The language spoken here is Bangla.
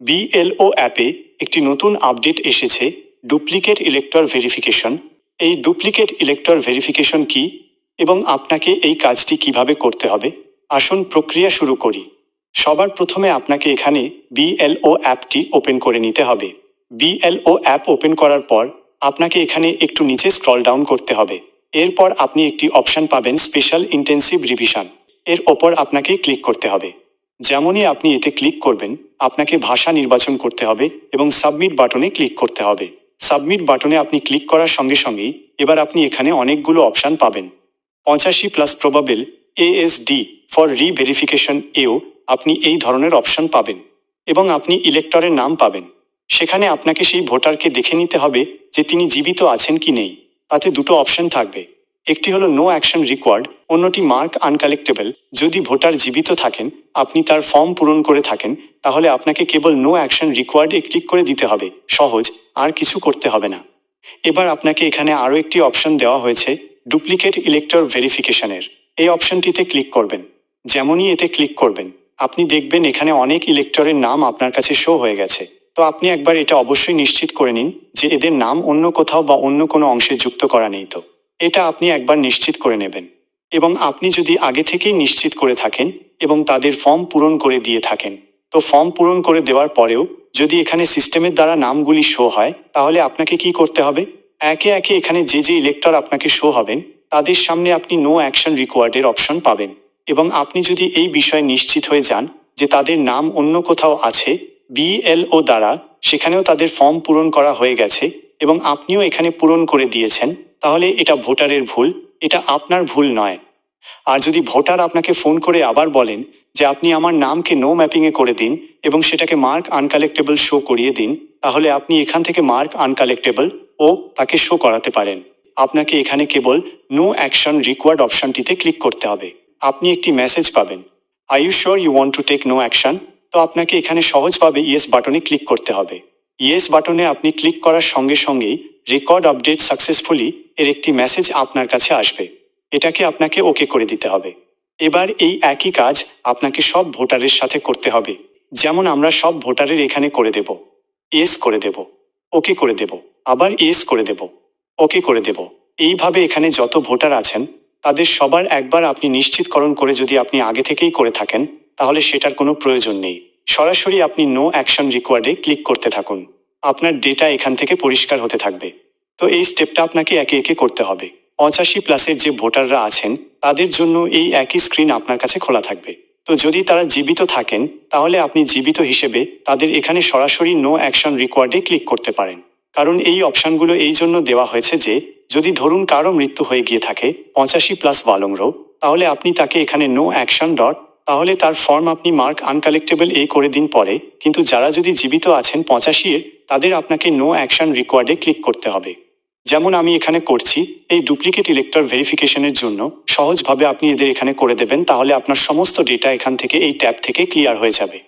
বিএলও অ্যাপে একটি নতুন আপডেট এসেছে, ডুপ্লিকেট ইলেক্টর ভেরিফিকেশন। এই ডুপ্লিকেট ইলেক্টর ভেরিফিকেশন কি এবং আপনাকে এই কাজটি কীভাবে করতে হবে? আসুন প্রক্রিয়া শুরু করি। সবার প্রথমে আপনাকে এখানে বিএলও অ্যাপটি ওপেন করে নিতে হবে। বিএলও অ্যাপ ওপেন করার পর আপনাকে এখানে একটু নিচে স্ক্রল ডাউন করতে হবে। এরপর আপনি একটি অপশান পাবেন স্পেশাল ইন্টেন্সিভ রিভিশন। এর ওপর আপনাকে ক্লিক করতে হবে। যেমনই আপনি এতে ক্লিক করবেন, আপনাকে ভাষা নির্বাচন করতে হবে এবং সাবমিট বাটনে ক্লিক করতে হবে। সাবমিট বাটনে আপনি ক্লিক করার সঙ্গে সঙ্গেই এবার আপনি এখানে অনেকগুলো অপশন পাবেন। পঁচাশি plus probable ASD for reverification এও আপনি এই ধরনের অপশন পাবেন এবং আপনি ইলেক্টরের নাম পাবেন। সেখানে আপনাকে সেই ভোটারকে দেখে নিতে হবে যে তিনি জীবিত আছেন কি নেই। তাতে দুটো অপশন থাকবে। একটি হলো নো অ্যাকশন রিকোয়ার্ড অন্যটি মার্ক আনকালেক্টেবল যদি ভোটার জীবিত থাকেন, আপনি তার ফর্ম পূরণ করে থাকেন, তাহলে আপনাকে কেবল নো অ্যাকশন রিকোয়ার্ড ক্লিক করে দিতে হবে। সহজ, আর কিছু করতে হবে না। এবার আপনাকে এখানে আরও একটি অপশন দেওয়া হয়েছে ডুপ্লিকেট ইলেক্টর ভেরিফিকেশনের এই অপশনটিতে ক্লিক করবেন। যেমনই এতে ক্লিক করবেন, আপনি দেখবেন এখানে অনেক ইলেক্টরের নাম আপনার কাছে শো হয়ে গেছে। তো আপনি একবার এটা অবশ্যই নিশ্চিত করে নিন যে এদের নাম অন্য কোথাও বা অন্য কোনো অংশে যুক্ত করা নেই তো। এটা আপনি একবার নিশ্চিত করে নেবেন। এবং আপনি যদি আগে থেকেই নিশ্চিত করে থাকেন এবং তাদের ফর্ম পূরণ করে দিয়ে থাকেন। তো ফর্ম পূরণ করে দেওয়ার পরেও যদি এখানে সিস্টেমের দ্বারা নামগুলি শো হয়, তাহলে আপনাকে কি করতে হবে? একে একে এখানে যে যে ইলেক্টর আপনাকে শো হবেন, তাদের সামনে আপনি নো অ্যাকশন রিকোয়ার্ডের অপশন পাবেন। এবং আপনি যদি এই বিষয়ে নিশ্চিত হয়ে যান যে তাদের নাম অন্য কোথাও আছে বিএলও দ্বারা সেখানেও তাদের ফর্ম পূরণ করা হয়ে গেছে এবং আপনিও এখানে পূরণ করে দিয়েছেন তাহলে এটা ভোটারের ভুল, এটা আপনার ভুল নয়। আর যদি ভোটার আপনাকে ফোন করে আবার বলেন যে আপনি আমার নামকে নো ম্যাপিংয়ে করে দিন এবং সেটাকে মার্ক আনকালেক্টেবল শো করিয়ে দিন, তাহলে আপনি এখান থেকে মার্ক আনকালেক্টেবল ও তাকে শো করাতে পারেন। আপনাকে এখানে কেবল নো অ্যাকশন রিকোয়ার্ড অপশনটিতে ক্লিক করতে হবে। আপনি একটি মেসেজ পাবেন I you sure you want to take no action তো আপনাকে এখানে সহজভাবে ইয়েস বাটনে ক্লিক করতে হবে। ইয়েস বাটনে আপনি ক্লিক করার সঙ্গে সঙ্গেই রেকর্ড আপডেট সাকসেসফুলি এর একটি মেসেজ আপনার কাছে আসবে। এটাকে আপনাকে ওকে করে দিতে হবে। এবার এই একই কাজ আপনাকে সব ভোটারের সাথে করতে হবে। যেমন আমরা সব ভোটারের এখানে করে দেব। এস করে দেব। ওকে করে দেব। আবার এস করে দেব। ওকে করে দেব। এইভাবে এখানে যত ভোটার আছেন, তাদের সবার একবার আপনি নিশ্চিতকরণ করে যদি আপনি আগে থেকেই করে থাকেন, তাহলে সেটার কোনো প্রয়োজন নেই। সরাসরি আপনি নো অ্যাকশন রিকোয়ার্ডে ক্লিক করতে থাকুন। আপনার ডেটা এখান থেকে পরিষ্কার হতে থাকবে। তো এই স্টেপটা আপনাকে একে একে করতে হবে। পঁচাশি প্লাসের যে ভোটাররা আছেন, তাদের জন্য এই একই স্ক্রিন আপনার কাছে খোলা থাকবে। তো যদি তারা জীবিত থাকেন, তাহলে আপনি জীবিত হিসেবে তাদের এখানে সরাসরি নো অ্যাকশন রিকোয়ার্ডে ক্লিক করতে পারেন। কারণ এই অপশনগুলো এই জন্য দেওয়া হয়েছে যে, যদি ধরুন কারও মৃত্যু হয়ে গিয়ে থাকে, পঁচাশি প্লাস বালংরো তাহলে আপনি তাকে এখানে নো অ্যাকশন ডট তাহলে তার ফর্ম আপনি মার্ক আনকালেক্টেবল এ করে দিন পরে, কিন্তু যারা যদি জীবিত আছেন পঁচাশি তাদের আপনাকে নো অ্যাকশন রিকোয়ার্ডে ক্লিক করতে হবে। যেমন আমি এখানে করছি, এই ডুপ্লিকেট ইলেক্টর ভেরিফিকেশনের জন্য সহজভাবে আপনি এদের এখানে করে দেবেন, তাহলে আপনার সমস্ত ডেটা এখান থেকে এই ট্যাব থেকে ক্লিয়ার হয়ে যাবে।